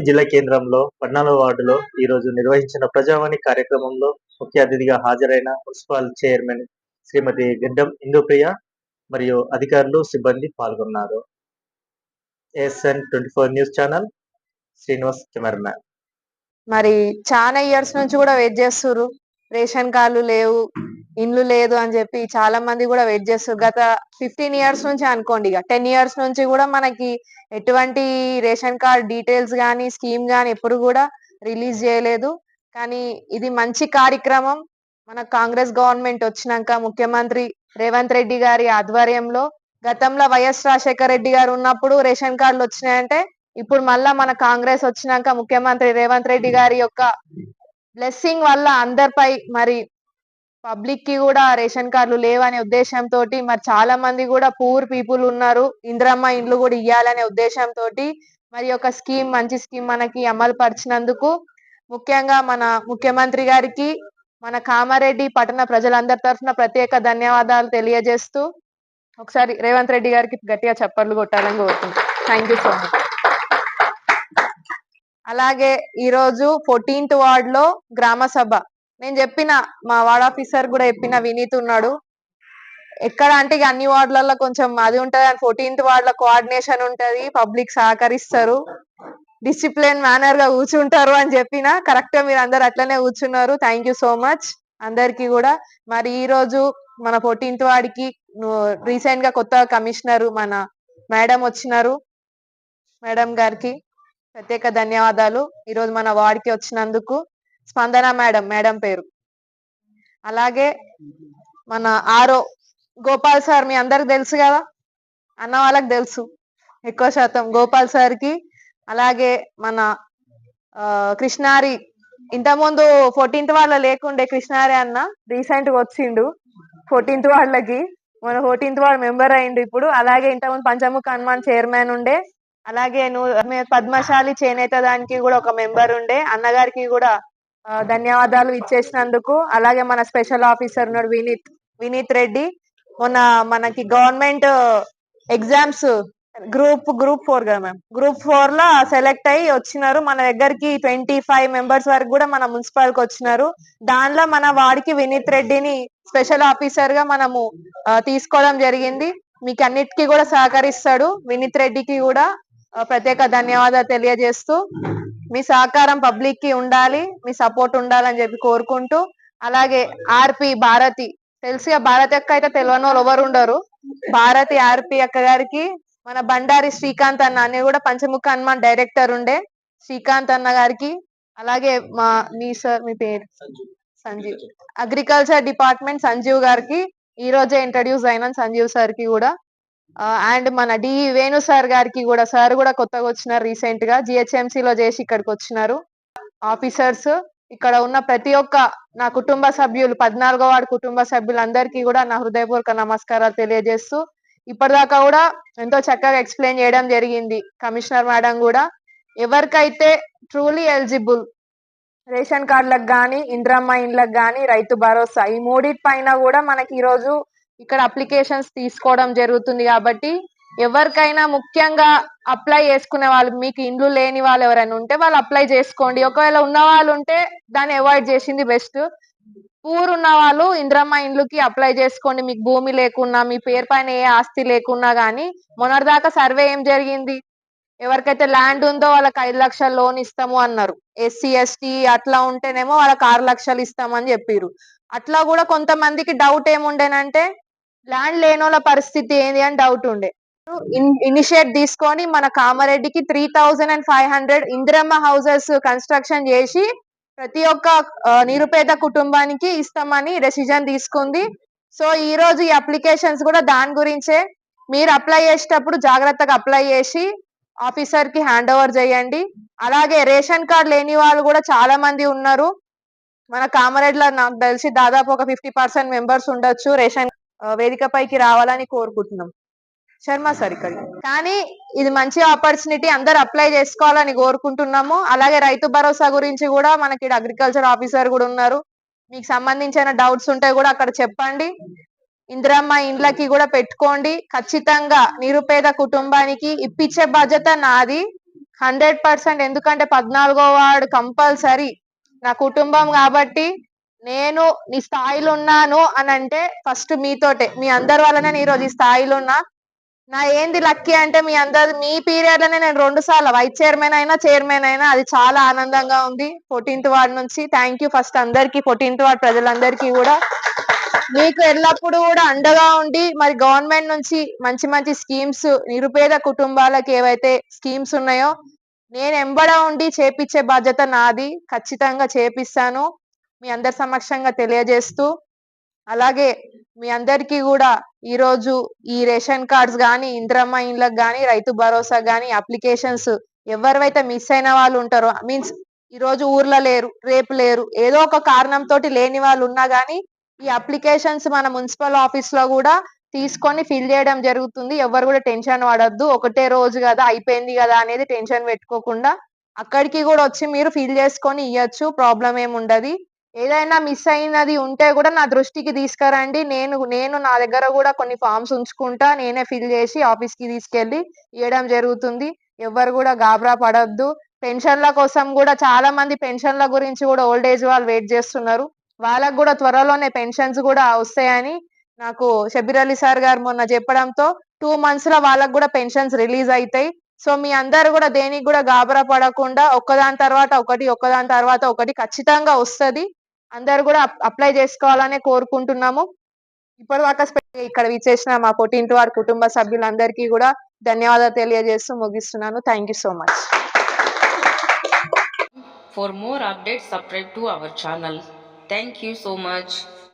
కామారెడ్డి జిల్లా కేంద్రంలో పద్నాలుగు వార్డులో ఈ రోజు నిర్వహించిన ప్రజావాణి కార్యక్రమంలో ముఖ్య అతిథిగా హాజరైన మున్సిపల్ చైర్మన్ శ్రీమతి గిడ్డం ఇందుప్రియ మరియు అధికారులు సిబ్బంది పాల్గొన్నారు. SN twenty four news channel Srinivas cameraman. మరి చాలా ఇయర్స్ నుంచి కూడా వెయిట్ చేస్తుర్రు. రేషన్ కార్డులు లేవు. ఇండ్లు లేదు అని చెప్పి చాలా మంది కూడా వెయిట్ చేస్తారు గత ఫిఫ్టీన్ ఇయర్స్ నుంచి అనుకోండి ఇక. టెన్ ఇయర్స్ నుంచి కూడా మనకి ఎటువంటి రేషన్ కార్డ్ డీటెయిల్స్ కానీ స్కీమ్ కానీ ఎప్పుడు కూడా రిలీజ్ చేయలేదు. కానీ ఇది మంచి కార్యక్రమం. మన కాంగ్రెస్ గవర్నమెంట్ వచ్చినాక ముఖ్యమంత్రి రేవంత్ రెడ్డి గారి ఆధ్వర్యంలో గతంలో వైఎస్ రాజశేఖర రెడ్డి గారు ఉన్నప్పుడు రేషన్ కార్డులు వచ్చినాయంటే ఇప్పుడు మళ్ళా మన కాంగ్రెస్ వచ్చినాక ముఖ్యమంత్రి రేవంత్ రెడ్డి గారి యొక్క బ్లెస్సింగ్ వల్ల అందరిపై మరి పబ్లిక్కి కూడా రేషన్ కార్డులు లేవనే ఉద్దేశంతో మరి చాలా మంది కూడా పూర్ పీపుల్ ఉన్నారు. ఇందిరమ్మ ఇండ్లు కూడా ఇవ్వాలనే ఉద్దేశంతో మరి ఒక స్కీమ్ మంచి స్కీమ్ మనకి అమలు పరిచినందుకు ముఖ్యంగా మన ముఖ్యమంత్రి గారికి మన కామారెడ్డి పట్టణ ప్రజలందరి తరఫున ప్రత్యేక ధన్యవాదాలు తెలియజేస్తూ ఒకసారి రేవంత్ రెడ్డి గారికి గట్టిగా చప్పట్లు కొట్టాలని కోరుతున్నాను థ్యాంక్ యూ సో మచ్ అలాగే ఈరోజు ఫోర్టీన్త్ వార్డ్లో గ్రామ సభ. నేను చెప్పిన మా వార్డ్ ఆఫీసర్ కూడా చెప్పిన వినీత్ ఉన్నాడు. ఎక్కడ అంటే ఇక అన్ని వార్డులలో కొంచెం అది ఉంటది అని ఫోర్టీన్త్ వార్డ్లో కోఆర్డినేషన్ ఉంటది పబ్లిక్ సహకరిస్తారు డిసిప్లిన్ మేనర్గా కూర్చుంటారు అని చెప్పిన కరెక్ట్గా మీరు అందరు అట్లనే కూర్చున్నారు థ్యాంక్ యూ సో మచ్ అందరికి కూడా మరి ఈ రోజు మన ఫోర్టీన్త్ వాడికి రీసెంట్గా కొత్త కమిషనర్ మన మేడం వచ్చినారు మేడం గారికి ప్రత్యేక ధన్యవాదాలు. ఈ రోజు మన వార్డుకి వచ్చినందుకు స్పందన మేడం మేడం పేరు. అలాగే మన ఆరో గోపాల్ సార్ మీ అందరికి తెలుసు కదా? అన్న వాళ్ళకి తెలుసు ఎక్కువ శాతం గోపాల్ సార్కి అలాగే మన ఆ, కృష్ణారి ఇంతకుముందు ఫోర్టీన్త్ వాళ్ళ లేకుండే కృష్ణారి అన్న రీసెంట్గా వచ్చిండు ఫోర్టీన్త్ వాళ్ళకి. మన ఫోర్టీన్త్ వాళ్ళ మెంబర్ అయిండు ఇప్పుడు. అలాగే ఇంతకుముందు పంచముఖ హనుమాన్ చైర్మన్ ఉండే అలాగే నువ్వు పద్మశాలి చేనేత దానికి కూడా ఒక మెంబర్ ఉండే అన్నగారికి కూడా ధన్యవాదాలు ఇచ్చేసినందుకు. అలాగే మన స్పెషల్ ఆఫీసర్ ఉన్నాడు వినీత్ వినీత్ రెడ్డి. మొన్న మనకి government exams group group four కదా మ్యామ్? గ్రూప్ ఫోర్లో సెలెక్ట్ అయ్యి వచ్చినారు. మన దగ్గరికి ట్వంటీ ఫైవ్ మెంబర్స్ వరకు కూడా మన మున్సిపల్కి వచ్చినారు. దానిలో మన వాడికి వినీత్ రెడ్డిని స్పెషల్ ఆఫీసర్గా మనము తీసుకోవడం జరిగింది. మీకు అన్నిటికీ కూడా సహకరిస్తాడు వినీత్ రెడ్డికి కూడా. ప్రత్యేక ధన్యవాదాలు తెలియజేస్తూ. మీ సహకారం పబ్లిక్కి ఉండాలి మీ సపోర్ట్ ఉండాలని చెప్పి కోరుకుంటూ అలాగే ఆర్పి భారతి తెలిసి భారతి అక్క అయితే తెలియని వాళ్ళు ఎవరు ఉండరు. భారతి ఆర్పి అక్క గారికి మన బండారి శ్రీకాంత్ అన్న అని కూడా పంచముఖ హనుమాన్ డైరెక్టర్ ఉండే శ్రీకాంత్ అన్న గారికి అలాగే మా మీ సార్ మీ పేరు? సంజీవ్. అగ్రికల్చర్ డిపార్ట్మెంట్ సంజీవ్ గారికి ఈ రోజే ఇంట్రడ్యూస్ అయిన సంజీవ్ సార్కి కూడా. అండ్ మన డి వేణు సార్ గారికి కూడా సార్ కూడా కొత్తగా వచ్చినారు రీసెంట్గా జిహెచ్ఎంసీ లో చేసి ఇక్కడికి వచ్చినారు. ఆఫీసర్స్ ఇక్కడ ఉన్న ప్రతి ఒక్క నా కుటుంబ సభ్యులు పద్నాలుగో వార్డు కుటుంబ సభ్యులందరికీ కూడా నా హృదయపూర్వక నమస్కారాలు తెలియజేస్తూ ఇప్పటిదాకా కూడా ఎంతో చక్కగా ఎక్స్ప్లెయిన్ చేయడం జరిగింది కమిషనర్ మేడం కూడా. ఎవరికైతే ట్రూలీ ఎలిజిబుల్ రేషన్ కార్డులకు కానీ ఇంద్రమ్మ ఇండ్లకు కానీ రైతు భరోసా ఈ మూడిటి పైన కూడా మనకి ఈ రోజు ఇక్కడ అప్లికేషన్స్ తీసుకోవడం జరుగుతుంది కాబట్టి ఎవరికైనా ముఖ్యంగా అప్లై చేసుకునే వాళ్ళు మీకు ఇండ్లు లేని వాళ్ళు ఎవరైనా ఉంటే వాళ్ళు అప్లై చేసుకోండి. ఒకవేళ ఉన్న వాళ్ళు ఉంటే దాన్ని అవాయిడ్ చేసింది బెస్ట్ పూర్ ఉన్న వాళ్ళు ఇంద్రమ్మ ఇండ్లుకి అప్లై చేసుకోండి. మీకు భూమి లేకున్నా మీ పేరు పైన ఏ ఆస్తి లేకున్నా గానీ మొన్నటిదాకా సర్వే ఏం జరిగింది? ఎవరికైతే ల్యాండ్ ఉందో వాళ్ళకి ఐదు లక్షల లోన్ ఇస్తాము అన్నారు. ఎస్సీ ఎస్టీ అట్లా ఉంటేనేమో వాళ్ళకి ఆరు లక్షలు ఇస్తామని చెప్పారు అట్లా కూడా కొంతమందికి డౌట్ ఏముండేనంటే ల్యాండ్ లేనోళ్ళ పరిస్థితి ఏంది అని డౌట్ ఉండే. ఇనిషియేట్ తీసుకొని మన కామారెడ్డికి three thousand and five hundred Indiramma houses construction చేసి ప్రతి ఒక్క నిరుపేద కుటుంబానికి ఇస్తామని డెసిజన్ తీసుకుంది. సో ఈ రోజు ఈ అప్లికేషన్స్ కూడా దాని గురించే. మీరు అప్లై చేసేటప్పుడు జాగ్రత్తగా అప్లై చేసి ఆఫీసర్కి హ్యాండ్ ఓవర్ చేయండి. అలాగే రేషన్ కార్డ్ లేని వాళ్ళు కూడా చాలా మంది ఉన్నారు. మన కామారెడ్డిలో నాకు తెలిసి దాదాపు ఒక ఫిఫ్టీ పర్సెంట్ మెంబర్స్ ఉండొచ్చు రేషన్ వేదికపైకి రావాలని కోరుకుంటున్నాం. శర్మ సార్ కానీ ఇది మంచి ఆపర్చునిటీ అందరు అప్లై చేసుకోవాలని కోరుకుంటున్నాము. అలాగే రైతు భరోసా గురించి కూడా మనకి అగ్రికల్చర్ ఆఫీసర్ కూడా ఉన్నారు. మీకు సంబంధించిన డౌట్స్ ఉంటే కూడా అక్కడ చెప్పండి. ఇందిరమ్మ ఇండ్లకి కూడా పెట్టుకోండి. ఖచ్చితంగా నిరుపేద కుటుంబానికి ఇప్పించే బాధ్యత నాది. హండ్రెడ్ పర్సెంట్ ఎందుకంటే పద్నాలుగో వార్డు కంపల్సరీ నా కుటుంబం కాబట్టి నేను నీ స్థాయిలో ఉన్నాను అని అంటే ఫస్ట్ మీతోటే మీ అందరి వల్లనే నేను ఈరోజు ఈ స్థాయిలో ఉన్నా. నా ఏంది లక్కీ అంటే మీ అందరి మీ పీరియడ్లోనే నేను రెండు సార్లు వైస్ చైర్మన్ అయినా చైర్మన్ అయినా అది చాలా ఆనందంగా ఉంది. ఫోర్టీన్త్ వార్డ్ నుంచి థ్యాంక్ యూ ఫస్ట్ అందరికి ఫోర్టీన్త్ వార్డ్ ప్రజలందరికీ కూడా. మీకు ఎల్లప్పుడూ కూడా అండగా ఉండి మరి గవర్నమెంట్ నుంచి మంచి మంచి స్కీమ్స్ నిరుపేద కుటుంబాలకు ఏవైతే స్కీమ్స్ ఉన్నాయో నేను ఎంబడ ఉండి చేపించే బాధ్యత నాది. ఖచ్చితంగా చేపిస్తాను. మీ అందరి సమక్షంగా తెలియజేస్తూ అలాగే మీ అందరికీ కూడా ఈ రోజు ఈ రేషన్ కార్డ్స్ కానీ ఇంద్రమ్మ ఇండ్లకు కానీ రైతు భరోసా కానీ అప్లికేషన్స్ ఎవరివైతే మిస్ అయిన వాళ్ళు ఉంటారో మీన్స్ ఈ రోజు ఊర్లో లేరు రేపు లేరు ఏదో ఒక కారణం తోటి లేని వాళ్ళు ఉన్నా కానీ ఈ అప్లికేషన్స్ మన మున్సిపల్ ఆఫీస్లో కూడా తీసుకొని ఫిల్ చేయడం జరుగుతుంది. ఎవరు కూడా టెన్షన్ పడద్దు. ఒకటే రోజు కదా అయిపోయింది కదా అనేది టెన్షన్ పెట్టుకోకుండా అక్కడికి కూడా వచ్చి మీరు ఫిల్ చేసుకొని ఇవ్వచ్చు ప్రాబ్లం ఏమి ఉండదు. ఏదైనా మిస్ అయినది ఉంటే కూడా నా దృష్టికి తీసుకురండి. నేను నేను నా దగ్గర కూడా కొన్ని ఫామ్స్ ఉంచుకుంటా. నేనే ఫిల్ చేసి ఆఫీస్కి తీసుకెళ్ళి ఇవ్వడం జరుగుతుంది. ఎవరు కూడా గాబరా పడద్దు. పెన్షన్ల కోసం కూడా చాలా మంది పెన్షన్ల గురించి కూడా ఓల్డ్ ఏజ్ వాళ్ళు వెయిట్ చేస్తున్నారు. వాళ్ళకు కూడా త్వరలోనే పెన్షన్స్ కూడా వస్తాయని నాకు షబీర్ అలీ సార్ గారు మొన్న చెప్పడంతో టూ మంత్స్లో వాళ్ళకు కూడా పెన్షన్స్ రిలీజ్ అవుతాయి సో మీ అందరు కూడా దేనికి కూడా గాబరా పడకుండా ఒక్కదాని తర్వాత ఒకటి ఒక్కదాని తర్వాత ఒకటి ఖచ్చితంగా వస్తుంది. అందరు కూడా అప్లై చేసుకోవాలనే కోరుకుంటున్నాము. ఇప్పటి దాకా ఇక్కడ విచ్చేసిన మా ఫోర్టీన్త్ వారి కుటుంబ సభ్యులందరికీ కూడా ధన్యవాదాలు తెలియజేస్తూ ముగిస్తున్నాను. Thank you so much for more update subscribe to our channel thank you so much